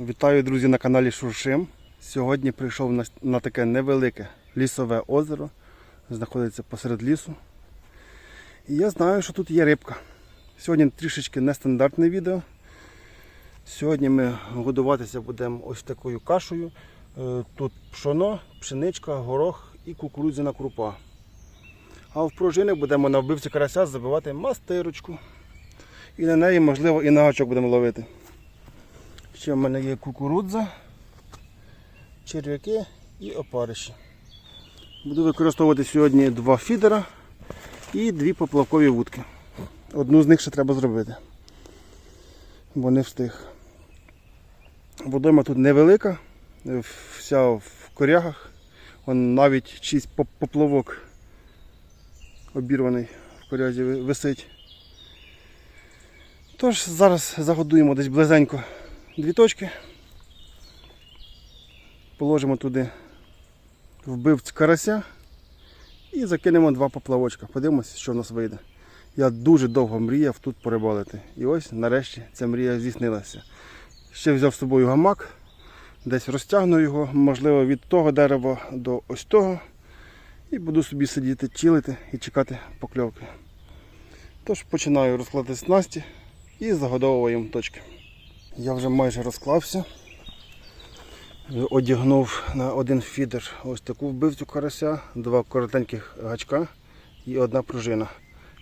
Вітаю, друзі, на каналі Шуршим. Сьогодні прийшов на, на таке невелике лісове озеро. Знаходиться посеред лісу. І я знаю, що тут є рибка. Сьогодні трішечки нестандартне відео. Сьогодні ми годуватися будемо ось такою кашею. Е, Тут пшоно, пшеничка, горох і кукурудзяна крупа. А в пружини будемо на вбивці карася забивати мастирочку. І на неї, можливо, і на гачок будемо ловити. Ще в мене є кукурудза, черв'яки і опариші. Буду використовувати сьогодні два фідера і дві поплавкові вудки. Одну з них ще треба зробити, бо не встиг. Водойма тут невелика, вся в корягах. Вон навіть чийсь поплавок обірваний в корязі висить. Тож зараз загодуємо десь близенько дві точки. Положимо туди вбивць карася і закинемо два поплавочка. Подивимося, що в нас вийде. Я дуже довго мріяв тут порибалити. І ось нарешті ця мрія здійснилася. Ще взяв з собою гамак, десь розтягну його, можливо, від того дерева до ось того. І буду собі сидіти, чилити і чекати покльовки. Тож починаю розкладати снасті і загодовуємо точки. Я вже майже розклався. Одягнув на один фідер ось таку вбивцю карася, два коротеньких гачка і одна пружина.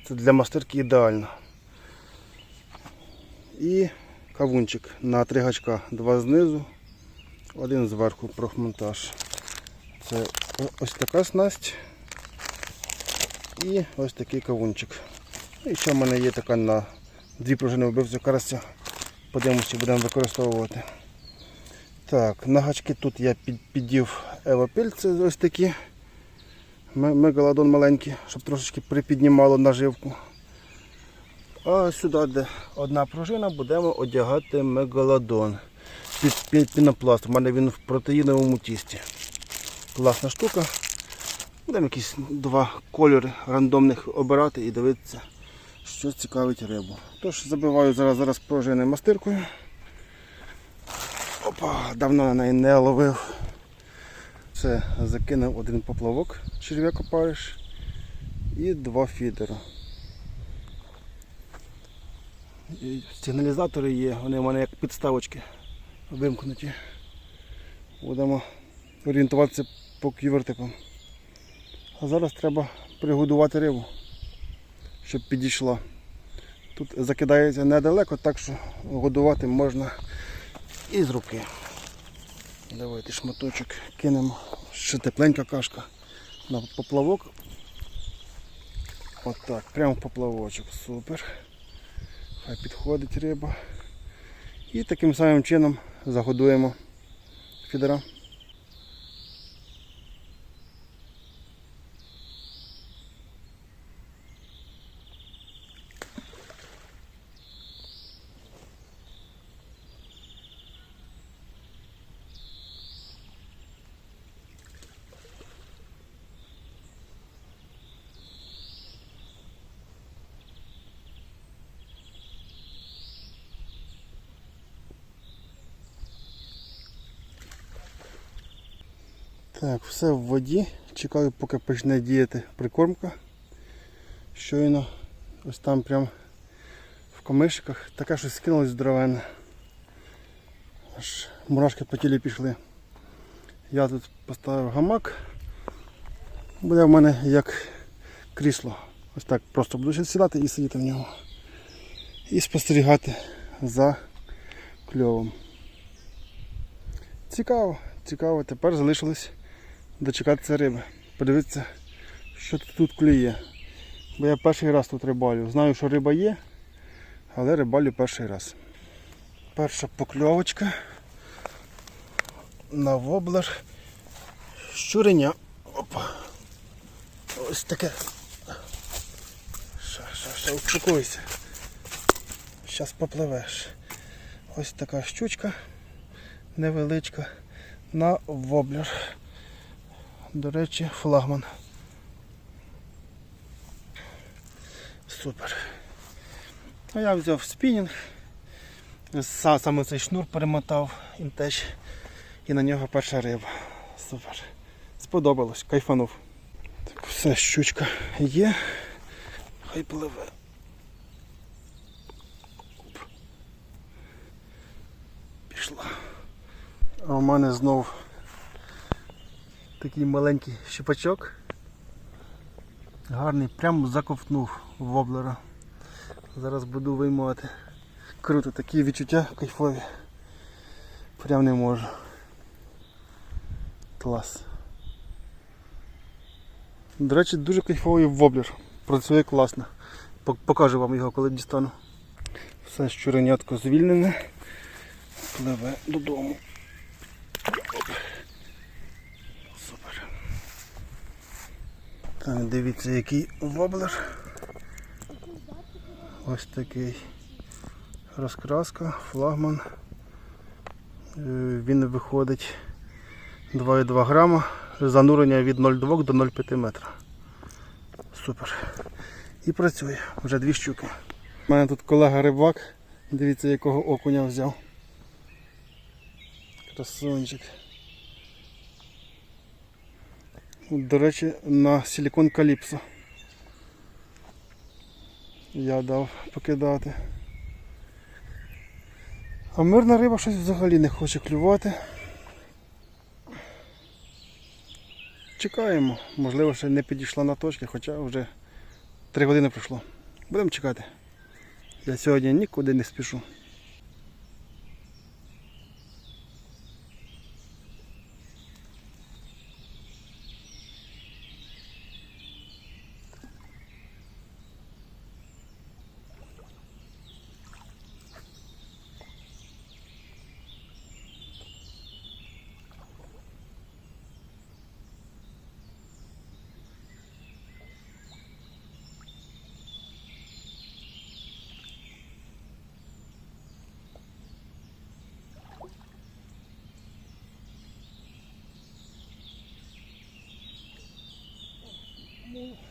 Це для мастерки ідеально. І кавунчик на три гачка. Два знизу, один зверху профмонтаж. Це ось така снасть і ось такий кавунчик. І ще в мене є така на дві пружини вбивцю карася. Подивимося, чи будемо використовувати. Так, на гачки тут я під, піддів евапільці ось такі. Ме- Мегалодон маленький, щоб трошечки припіднімало наживку. А сюди, де одна пружина, будемо одягати мегалодон. Під, під пінопласт. У мене він в протеїновому тісті. Класна штука. Будемо якісь два кольори рандомних обирати і дивитися, що цікавить рибу. Тож забиваю зараз зараз пружини мастиркою. Опа, давно на неї не ловив. Це закинув один поплавок, черв'як опариш і два фідера. І Сигналізатори є, вони в мене як підставочки вимкнуті. Будемо орієнтуватися по ківертикам. А зараз треба пригодувати рибу, щоб підійшла. Тут закидається недалеко, так що годувати можна і з руки. Давайте шматочок кинемо. Ще тепленька кашка на поплавок. Отак, прямо в поплавочок. Супер. Хай підходить риба. І таким самим чином загодуємо фідера. Так, все в воді. Чекаю, поки почне діяти прикормка. Щойно ось там прям в комишиках таке щось скинулось здоровенне. Аж мурашки по тілі пішли. Я тут поставив гамак. Буде в мене як крісло. Ось так просто буду сідати і сидіти в нього. І спостерігати за кльовом. Цікаво, цікаво. Тепер залишилось дочекатися риби. Подивитися, що тут- клює. Бо я перший раз тут рибалю. Знаю, що риба є, але рибалю перший раз. Перша покльовочка на воблер. Щуреня. Опа. Ось таке. Ще, ще, ще, успокойся. Зараз попливеш. Ось така щучка невеличка на воблер. До речі, флагман. Супер. А я взяв спінінг Са- Саме цей шнур перемотав інтеч і на нього перша риба. Супер. Сподобалось, кайфанув. Так, все, щучка є. Хай пливе. Пішла. А у мене знов такий маленький щупачок. Гарний, прямо заковтнув воблера. Зараз буду виймати. Круто, такі відчуття кайфові. Прям не можу. Клас. До речі, дуже кайфовий воблер. Працює класно. Покажу вам його, коли дістану. Все щуренятко звільнене. Пливе додому. Оп. Супер. Так, дивіться, який воблер. Ось такий розкраска, флагман. Е, Він виходить 2,2 грама, занурення від 0,2 до 0,5 метра. Супер. І працює. Вже дві щуки. У мене тут колега рибак. Дивіться, якого окуня взяв. Красунчик. До речі, на силікон каліпсо. Я дав покидати. А мирна риба щось взагалі не хоче клювати. Чекаємо. Можливо, ще не підійшла на точки, хоча вже 3 години пройшло. Будемо чекати. Я сьогодні нікуди не спішу. Move.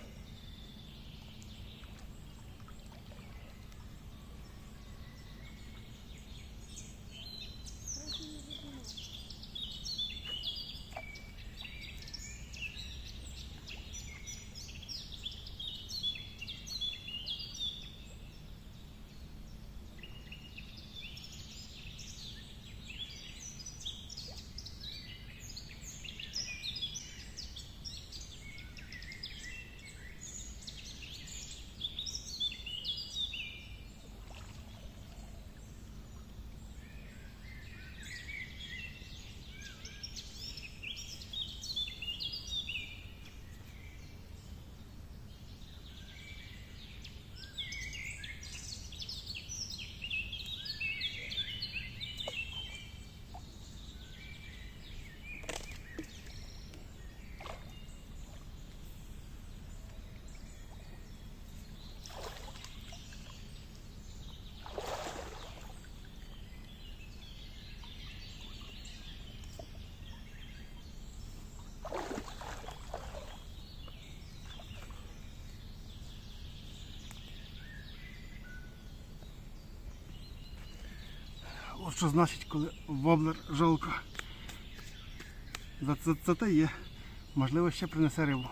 От що значить, коли воблер жалко. За це, це те є. Можливо, ще принесе рибу.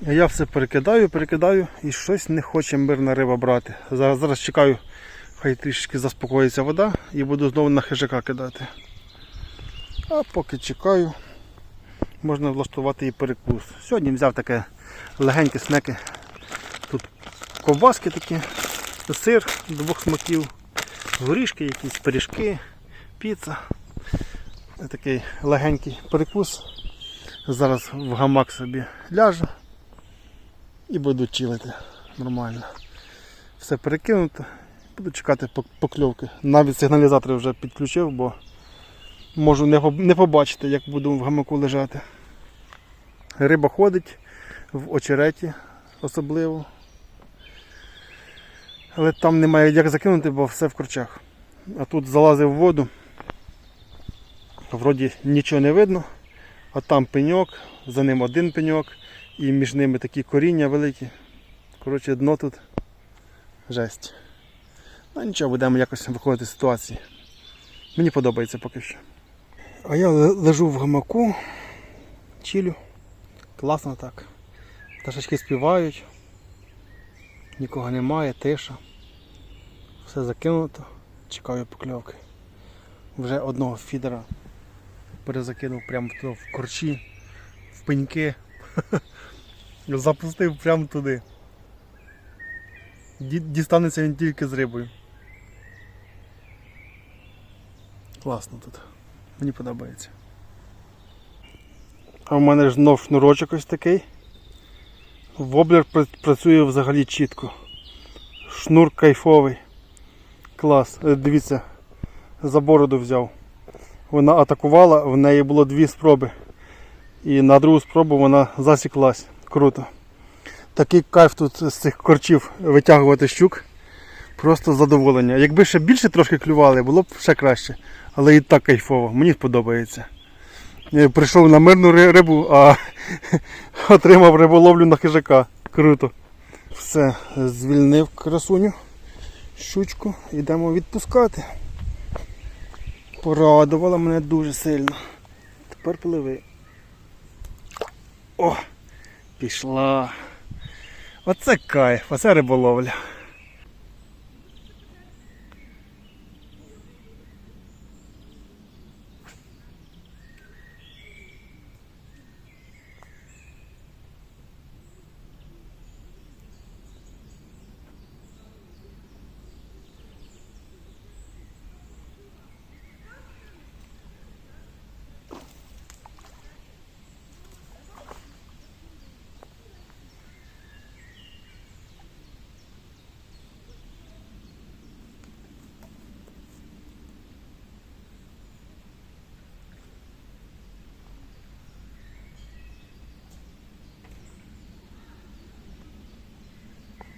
Я все перекидаю, перекидаю і щось не хоче мирна риба брати. Зараз, зараз чекаю, хай трішки заспокоїться вода і буду знову на хижака кидати. А поки чекаю, можна влаштувати і перекус. Сьогодні взяв таке легеньке снеки. Тут ковбаски такі, сир двох смаків горішки, якісь пиріжки, піца. Такий легенький перекус. Зараз в гамак собі ляжу і буду чилити нормально. Все перекинуто. Буду чекати покльовки. Навіть сигналізатори вже підключив, бо можу не побачити, як буду в гамаку лежати. Риба ходить в очереті особливо. Але там немає як закинути, бо все в корчах. А тут залазив в воду. Вроді нічого не видно, а там пеньок, за ним один пеньок і між ними такі коріння великі. Коротше, дно тут жесть. А нічого, будемо якось виходити з ситуації. Мені подобається поки що. А я лежу в гамаку, чилю. Класно так. Пташечки співають. Нікого немає, тиша. Все закинуто. Чекаю покльовки. Вже одного фідера перезакинув прямо туди в корчі, в пеньки. Запустив прямо туди. Дістанеться він тільки з рибою. Класно тут. Мені подобається. А в мене ж знов шнурочок ось такий. Воблер пра- працює взагалі чітко. Шнур кайфовий. Клас. Е, Дивіться, за бороду взяв. Вона атакувала, в неї було дві спроби. І на другу спробу вона засіклась. Круто. Такий кайф тут з цих корчів витягувати щук. Просто задоволення. Якби ще більше трошки клювали, було б ще краще. Але і так кайфово, мені подобається. Я прийшов на мирну рибу, а отримав риболовлю на хижака. Круто. Все, звільнив красуню, щучку, йдемо відпускати. Порадувала мене дуже сильно. Тепер пливи. О! Пішла. Оце кайф, оце риболовля.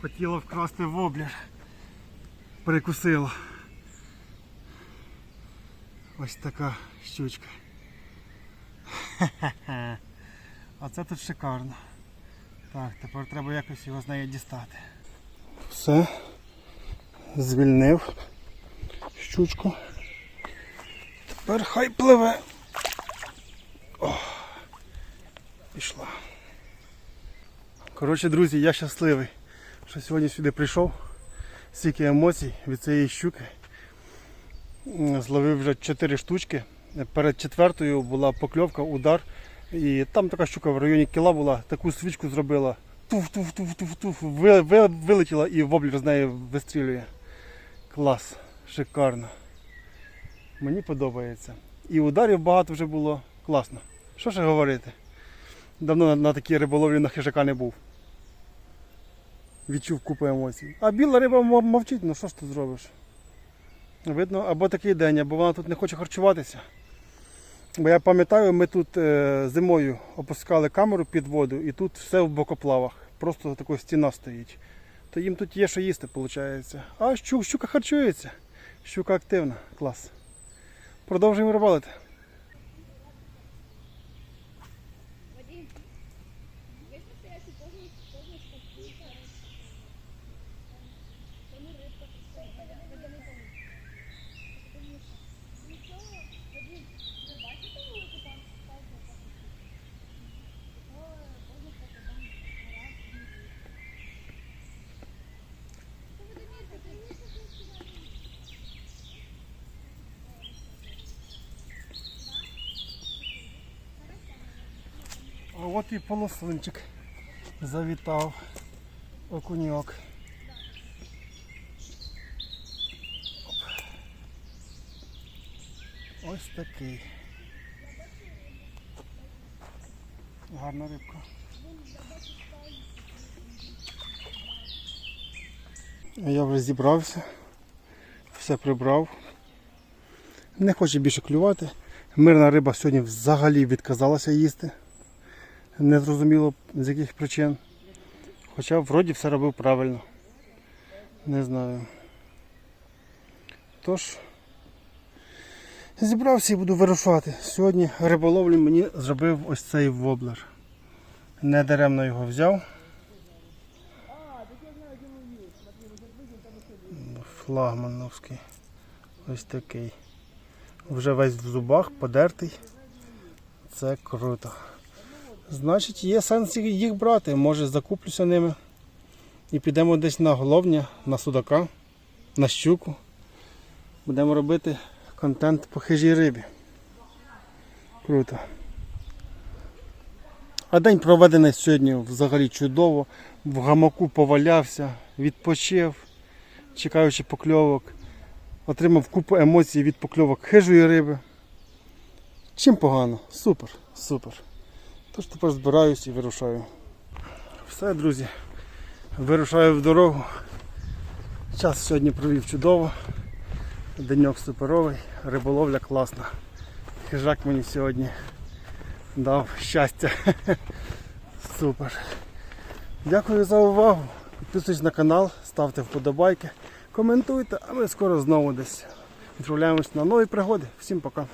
Хотіла вкрасти воблер. Перекусила. Ось така щучка. А це тут шикарно. Так, тепер треба якось його з неї дістати. Все. Звільнив щучку. Тепер хай пливе. О, пішла. Коротше, друзі, я щасливий, що сьогодні сюди прийшов. Стільки емоцій від цієї щуки. Зловив вже 4 штучки. Перед четвертою була покльовка, удар. І там така щука в районі кіла була, таку свічку зробила. Туф-туф-туф-туф-туф. Ви- ви- Вилетіла і воблер з нею вистрілює. Клас, шикарно. Мені подобається. І ударів багато вже було. Класно. Що ще говорити? Давно на, на такій риболовлі на хижака не був. Відчув купу емоцій. А біла риба мов- мовчить, ну що ж ти зробиш? Видно, або такий день, або вона тут не хоче харчуватися. Бо я пам'ятаю, ми тут е, зимою опускали камеру під воду і тут все в бокоплавах. Просто така стіна стоїть. То їм тут є що їсти, виходить. А щука харчується. Щука активна. Клас. Продовжуємо рибалити. А от і полосунчик завітав. Окуньок. Ось такий. Гарна рибка. Я вже зібрався, все прибрав. Не хоче більше клювати. Мирна риба сьогодні взагалі відказалася їсти. Не зрозуміло з яких причин. Хоча вроді все робив правильно. Не знаю. Тож, зібрався і буду вирушати. Сьогодні риболовлю мені зробив ось цей воблер. Не даремно його взяв. Флагмановський. Ось такий. Вже весь в зубах, подертий. Це круто. Значить, є сенс їх- брати. Може закуплюся ними. І підемо десь на головня, на судака, на щуку. Будемо робити контент по хижій рибі. Круто. А день проведений сьогодні взагалі чудово. В гамаку повалявся, відпочив, чекаючи покльовок. Отримав купу емоцій від покльовок хижої риби. Чим погано? Супер, супер. Тож тепер збираюсь і вирушаю. Все, друзі. Вирушаю в дорогу. Час сьогодні провів чудово. Деньок суперовий, риболовля класна. Хижак мені сьогодні дав щастя. Супер. Дякую за увагу. Підписуйтесь на канал, ставте вподобайки, коментуйте, а ми скоро знову десь відправляємось на нові пригоди. Всім пока.